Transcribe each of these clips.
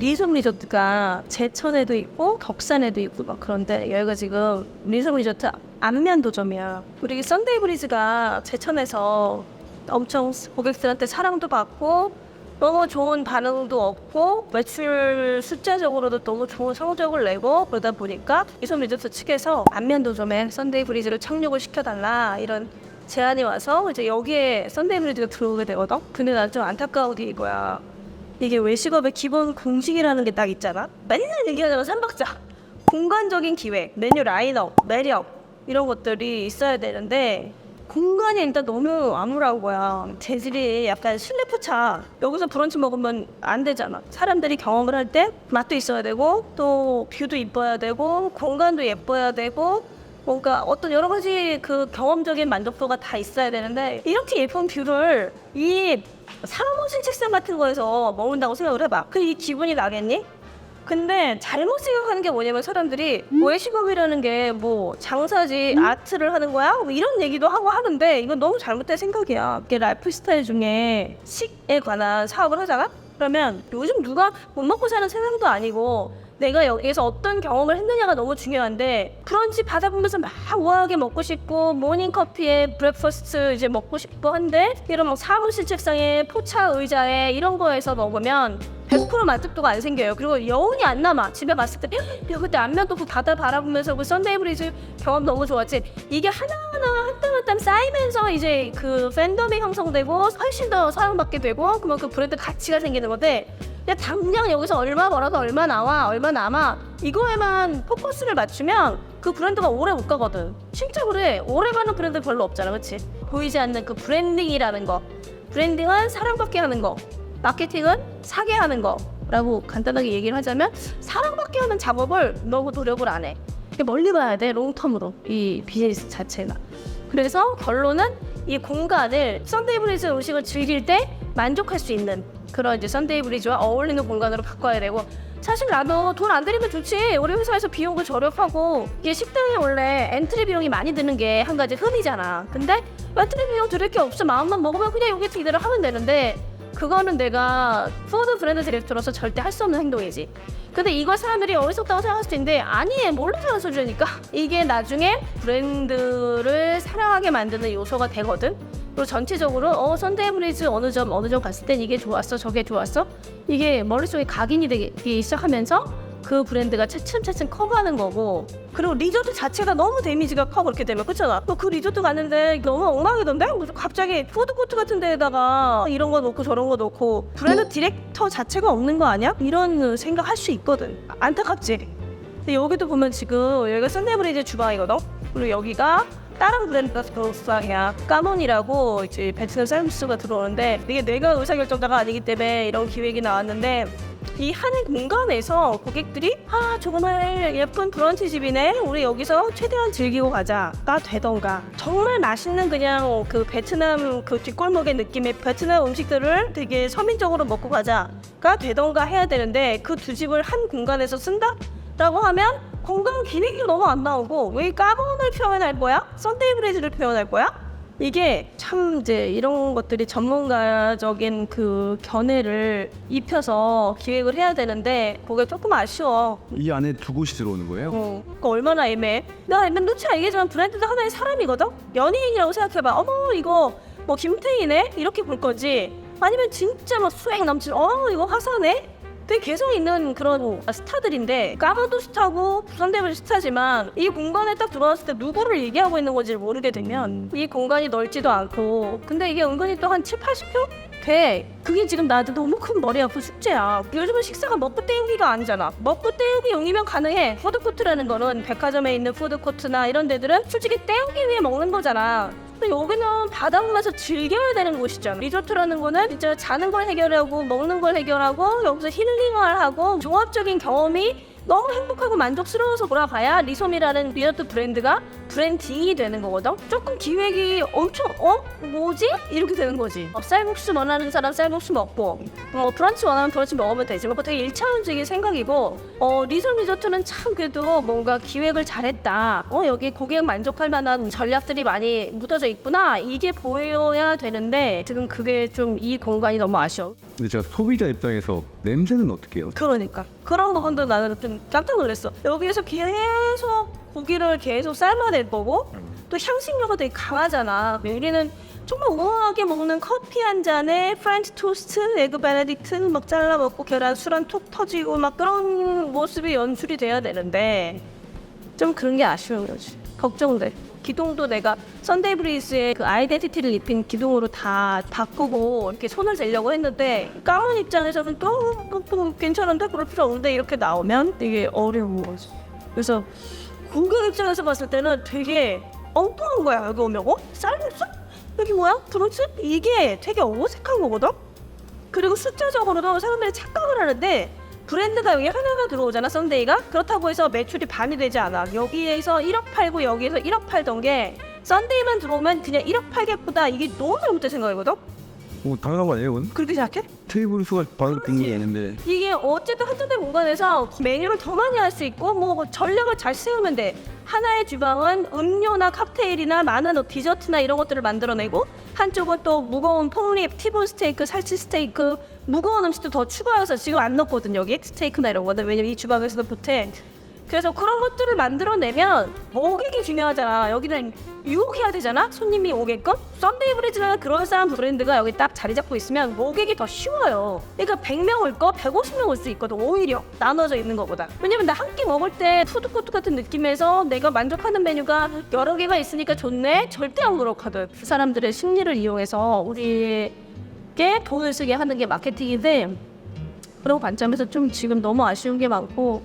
리솜 리조트가 제천에도 있고 덕산에도 있고 막 그런데 여기가 지금 리솜 리조트 안면 도점이야. 우리 썬데이 브리즈가 제천에서 엄청 고객들한테 사랑도 받고 너무 좋은 반응도 얻고 매출 숫자적으로도 너무 좋은 성적을 내고 그러다 보니까 이솜 리조트 측에서 안면 도점에 썬데이 브리즈를 착륙을 시켜달라 이런 제안이 와서 이제 여기에 썬데이 브리즈가 들어오게 되거든. 근데 난 좀 안타까운 게 이거야. 이게 외식업의 기본 공식이라는 게 딱 있잖아. 맨날 얘기하자면 삼박자. 공간적인 기획, 메뉴 라인업, 매력 이런 것들이 있어야 되는데 공간이 일단 너무 암울한 거야. 재질이 약간 실내포차. 여기서 브런치 먹으면 안 되잖아. 사람들이 경험을 할 때 맛도 있어야 되고 또 뷰도 이뻐야 되고 공간도 예뻐야 되고 뭔가 어떤 여러 가지 그 경험적인 만족도가 다 있어야 되는데 이렇게 예쁜 뷰를 이 사무실 책상 같은 거에서 먹는다고 생각을 해봐. 그 이 기분이 나겠니? 근데 잘못 생각하는 게 뭐냐면 사람들이 외식업이라는 게 뭐 장사지 아트를 하는 거야? 뭐 이런 얘기도 하고 하는데 이건 너무 잘못된 생각이야. 이게 라이프 스타일 중에 식에 관한 사업을 하잖아? 그러면 요즘 누가 못 먹고 사는 세상도 아니고 내가 여기에서 어떤 경험을 했느냐가 너무 중요한데 브런치 받아보면서 막 우아하게 먹고 싶고 모닝 커피에 브렉퍼스트 이제 먹고 싶고 한데 이런 막 사무실 책상에 포차 의자에 이런 거에서 먹으면 100% 만족도가 안 생겨요. 그리고 여운이 안 남아. 집에 갔을 때, 야, 그때 안면도 그 바다 바라보면서 그 썬데이 브리즈 경험 너무 좋았지. 이게 하나하나 한 땀 쌓이면서 이제 그 팬덤이 형성되고 훨씬 더 사랑받게 되고 그러면 그 브랜드 가치가 생기는 건데 야 당장 여기서 얼마 벌어도 얼마 나와 얼마 남아 이거에만 포커스를 맞추면 그 브랜드가 오래 못 가거든. 진짜 그래 오래 가는 브랜드 별로 없잖아 그치? 보이지 않는 그 브랜딩이라는 거. 브랜딩은 사랑받게 하는 거. 마케팅은 사게 하는 거 라고 간단하게 얘기를 하자면 사랑받게 하는 작업을 너무 노력을 안해. 멀리 봐야 돼 롱텀으로 이 비즈니스 자체가 그래서 결론은 이 공간을 썬데이 브리즈 음식을 즐길 때 만족할 수 있는 그런 이제 썬데이 브리즈와 어울리는 공간으로 바꿔야 되고 사실 나도 돈 안 들이면 좋지. 우리 회사에서 비용도 절약하고 이게 식당에 원래 엔트리 비용이 많이 드는 게 한 가지 흠이잖아. 근데 엔트리 비용 들을 게 없어. 마음만 먹으면 그냥 여기서 이대로 하면 되는데 그거는 내가 푸드 브랜드 디렉터로서 절대 할 수 없는 행동이지. 근데 이걸 사람들이 어리석다고 생각할 수도 있는데 아니 몰라서 소리니까 이게 나중에 브랜드를 사랑하게 만드는 요소가 되거든. 그리고 전체적으로 어 선데이 브리즈 어느 점 어느 점 갔을 땐 이게 좋았어 저게 좋았어 이게 머릿속에 각인이 되기 시작하면서 그 브랜드가 차츰차츰 커가는 거고 그리고 리조트 자체가 너무 데미지가 커 그렇게 되면. 그렇잖아 또 그 리조트 갔는데 너무 엉망이던데? 무슨 갑자기 푸드코트 같은 데에다가 이런 거 놓고 저런 거 놓고 브랜드 디렉터 자체가 없는 거 아니야? 이런 생각 할 수 있거든. 안타깝지? 근데 여기도 보면 지금 여기가 썬데브리즈 주방이거든? 그리고 여기가 다른 브랜드가 들어오상이야 까몬이라고 이제 베트남 쌀국수가 들어오는데 이게 내가 의사결정자가 아니기 때문에 이런 기획이 나왔는데 이한 공간에서 고객들이 아 정말 예쁜 브런치 집이네 우리 여기서 최대한 즐기고 가자가 되던가 정말 맛있는 그냥 그 베트남 그 뒷골목의 느낌의 베트남 음식들을 되게 서민적으로 먹고 가자가 되던가 해야 되는데 그 두 집을 한 공간에서 쓴다? 라고 하면 건강 기능이 너무 안 나오고 왜 까본을 표현할 거야? 썬데이 브레이즈를 표현할 거야? 이게 참 이제 이런 것들이 전문가적인 그 견해를 입혀서 기획을 해야 되는데 그게 조금 아쉬워. 이 안에 두 곳이 들어오는 거예요? 어, 그러니까 얼마나 애매해. 내가 맨 눈치가 얘기하지만 브랜드도 하나의 사람이거든? 연예인이라고 생각해봐. 어머, 이거 뭐 김태희네? 이렇게 볼 거지. 아니면 진짜 막 수행 넘치는, 어, 이거 화사네? 되게 개성 있는 그런 스타들인데 까마도 스타고 부산대도 스타지만 이 공간에 딱 들어왔을 때 누구를 얘기하고 있는 건지 모르게 되면 이 공간이 넓지도 않고 근데 이게 은근히 또 한 7, 80평? 돼. 그게 지금 나한테 너무 큰 머리 아픈 숙제야. 요즘은 식사가 먹고 때우기가 아니잖아. 먹고 때우기 용이면 가능해. 푸드코트라는 거는 백화점에 있는 푸드코트나 이런 데들은 솔직히 때우기 위해 먹는 거잖아. 근데 여기는 보면서 즐겨야 되는 곳이잖아. 리조트라는 거는 진짜 자는 걸 해결하고 먹는 걸 해결하고 여기서 힐링을 하고 종합적인 경험이 너무 행복하고 만족스러워서 돌아가야 리솜이라는 리조트 브랜드가 브랜딩이 되는 거거든. 조금 기획이 엄청 어 뭐지 이렇게 되는 거지. 어, 쌀국수 원하는 사람 쌀국수 먹고 어, 브런치 원하면 브런치 먹으면 되지만 그거 되게 일차원적인 생각이고 어, 리솜 리조트는 참 그래도 뭔가 기획을 잘했다. 어 여기 고객 만족할 만한 전략들이 많이 묻어져 있구나. 이게 보여야 되는데 지금 그게 좀 이 공간이 너무 아쉬워. 근데 제가 소비자 입장에서 냄새는 어떻게 해요? 그러니까 그런 부분도 나는 좀 깜짝 놀랐어. 여기에서 계속 고기를 계속 삶아낼 거고 또 향신료가 되게 강하잖아. 우리는 정말 우아하게 먹는 커피 한 잔에 프렌치 토스트, 에그 베네딕트 막 잘라 먹고 계란 수란 툭 터지고 막 그런 모습이 연출이 돼야 되는데 좀 그런 게 아쉬운 거지. 걱정돼. 기둥도 내가 썬데이 브리즈의 그 아이덴티티를 입힌 기둥으로 다 바꾸고 이렇게 손을 대려고 했는데 까만 입장에서는 또, 또, 또 괜찮은데 그럴 필요 없는데 이렇게 나오면 되게 거지. 그래서 공격 입장에서 봤을 때는 되게 엉뚱한 거야 여기 오면 어? 쌀국수? 여기 뭐야? 브런치? 이게 되게 어색한 거거든? 그리고 숫자적으로도 사람들이 착각을 하는데 브랜드가 여기 하나가 들어오잖아 썬데이가? 그렇다고 해서 매출이 반이 되지 않아. 여기에서 1억 팔고 여기에서 1억 팔던 게 썬데이만 들어오면 그냥 1억 팔겠보다 이게 너무 잘못된 생각이거든 뭐 당연한 거 아니에요, 이건? 그렇게 생각해? 테이블 수가 반으로 빙기는데. 이게 어쨌든 한정된 공간에서 메뉴를 더 많이 할 수 있고 뭐 전략을 잘 세우면 돼. 하나의 주방은 음료나 칵테일이나 많은 디저트나 이런 것들을 만들어내고 한쪽은 또 무거운 폭립, 티본 스테이크, 살치 스테이크 무거운 음식도 더 추가해서 지금 안 넣거든 여기. 스테이크나 이런 거는. 왜냐면 이 주방에서도 보태 그래서 그런 것들을 만들어내면 먹이기 중요하잖아. 여기는 유혹해야 되잖아? 손님이 오게끔? 썬데이 브리즈라는 그럴싸한 브랜드가 여기 딱 자리 잡고 있으면 먹이기 더 쉬워요. 그러니까 100명 올 거 150명 올 수 있거든 오히려. 나눠져 있는 것보다. 왜냐면 나 한 끼 먹을 때 푸드코트 같은 느낌에서 내가 만족하는 메뉴가 여러 개가 있으니까 좋네? 절대 안 그렇거든. 그 사람들의 심리를 이용해서 우리에게 돈을 쓰게 하는 게 마케팅인데 그런 관점에서 좀 지금 너무 아쉬운 게 많고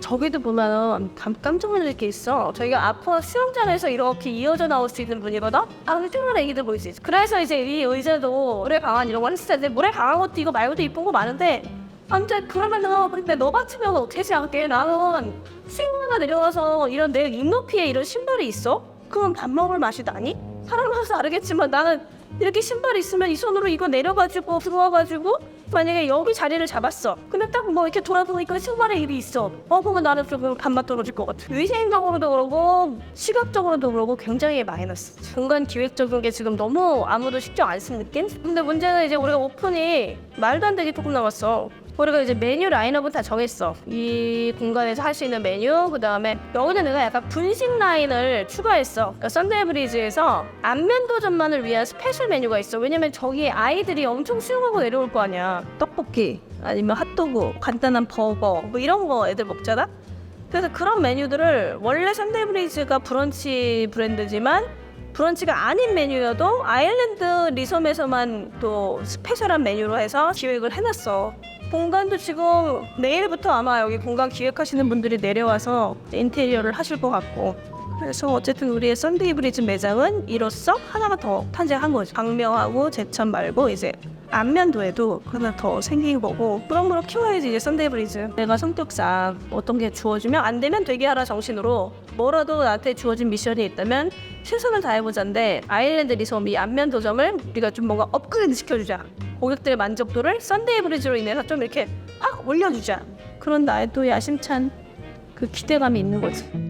저기도 보면은 감, 깜짝 놀랄 게 있어. 저희가 앞으로 수영장에서 이렇게 이어져 나올 수 있는 분이거든? 아, 훌륭한 애기들 보이지? 그래서 이제 이 의자도 물에 강한 이런 거 했을 텐데 물에 강한 것도 이거 말고도 이쁜 거 많은데 안돼 그러면은 근데 너 같으면 어떻게 생각해? 나는 수영하다 내려와서 이런 내 입높이에 이런 신발이 있어? 그럼 밥 먹을 맛이 나니? 사람마다 다르겠지만 나는 이렇게 신발이 있으면 이 손으로 이거 내려가지고 들어와가지고 만약에 여기 자리를 잡았어. 근데 딱 뭐 이렇게 돌아보니까 신발에 입이 있어. 어 그러면 나는 좀 반맛 떨어질 것 같아. 위생적으로도 그러고 시각적으로도 그러고 굉장히 마이너스. 공간 기획적인 게 지금 너무 아무도 신경 안 쓰는 느낌? 근데 문제는 이제 우리가 오픈이 말도 안 되게 조금 남았어 우리가 이제 메뉴 라인업은 다 정했어. 이 공간에서 할 수 있는 메뉴, 그 다음에 여기는 내가 약간 분식 라인을 추가했어. 그러니까 썬데이 브리즈에서 안면 도전만을 위한 스페셜 메뉴가 있어. 왜냐면 저기 아이들이 엄청 수영하고 내려올 거 아니야. 떡볶이, 아니면 핫도그, 간단한 버거, 뭐 이런 거 애들 먹잖아? 그래서 그런 메뉴들을 원래 썬데이 브리즈가 브런치 브랜드지만 브런치가 아닌 메뉴여도 아일랜드 리섬에서만 또 스페셜한 메뉴로 해서 기획을 해놨어. 공간도 지금 내일부터 아마 여기 공간 기획하시는 분들이 내려와서 인테리어를 하실 것 같고 그래서 어쨌든 우리의 썬데이 브리즈 매장은 이로써 하나가 더 탄생한 거죠. 방명하고 제천 말고 이제 안면도에도 하나 더 생긴 거고 그럼으로 키워야지 이제 썬데이 브리즈. 내가 성격상 어떤 게 주어지면 안 되면 되게 하라 정신으로 뭐라도 나한테 주어진 미션이 있다면 최선을 다해보자인데 아일랜드 리섬 이 안면 도점을 우리가 좀 뭔가 업그레이드 시켜주자. 고객들의 만족도를 썬데이 브리즈로 인해서 좀 이렇게 확 올려주자. 그런 나의 또 야심찬 그 기대감이 있는 거지.